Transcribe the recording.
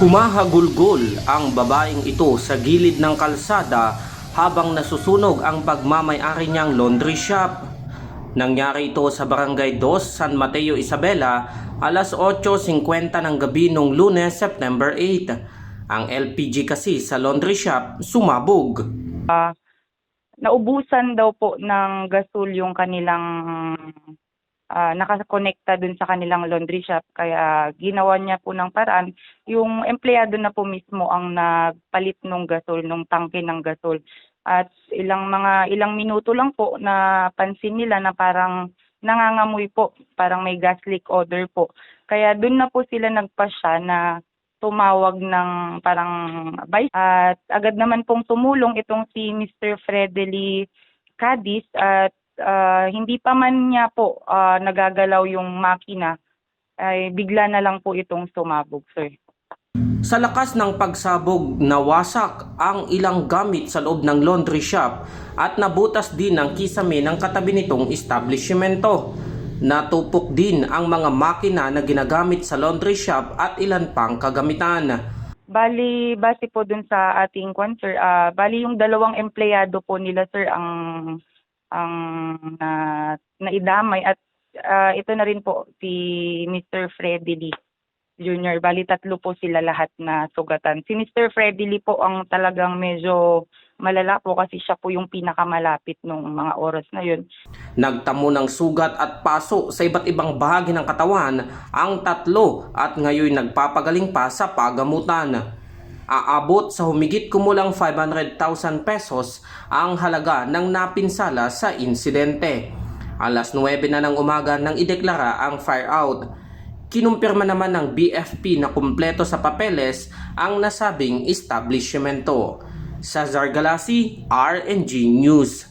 Humahagulgol ang babaeng ito sa gilid ng kalsada habang nasusunog ang pagmamayari niyang laundry shop. Nangyari ito sa Barangay 2, San Mateo, Isabela, alas 8.50 ng gabi nung lunes, September 8. Ang LPG kasi sa laundry shop sumabog. naubusan daw po ng gasol yung kanilang ah, nakakonekta dun sa kanilang laundry shop. Kaya ginawa niya po ng paraan. Yung empleyado na po mismo ang nagpalit ng gasol nung tangke ng gasol. At ilang mga ilang minuto lang po na pansin nila na parang nangangamoy po. Parang may gas leak odor po. Kaya dun na po sila nagpasya na tumawag ng parang vice at agad naman pong tumulong itong si Mr. Fredely Cadiz at ah, hindi pa man niya po ah, nagagalaw yung makina ay bigla na lang po itong sumabog sir. Sa lakas ng pagsabog, nawasak ang ilang gamit sa loob ng laundry shop at nabutas din ang kisame ng katabi nitong establishmento. Natupok din ang mga makina na ginagamit sa laundry shop at ilan pang kagamitan. Bali, base po dun sa ating kwan, sir, ah, bali yung dalawang empleyado po nila, sir, ang ang na, naidamay at ah, ito na rin po si Mr. Freddy Lee Jr. Bali, tatlo po sila lahat na sugatan. Si Mr. Freddy Lee po ang talagang medyo malala po kasi siya po yung pinakamalapit nung mga oras na yun. Nagtamo ng sugat at paso sa iba't ibang bahagi ng katawan ang tatlo at ngayon nagpapagaling pa sa pagamutan. Aabot sa humigit kumulang 500,000 pesos ang halaga ng napinsala sa insidente. Alas 9 na ng umaga nang ideklara ang fire out. Kinumpirma naman ng BFP na kumpleto sa papeles ang nasabing establishmento. Sa Zargalasi, RNG News.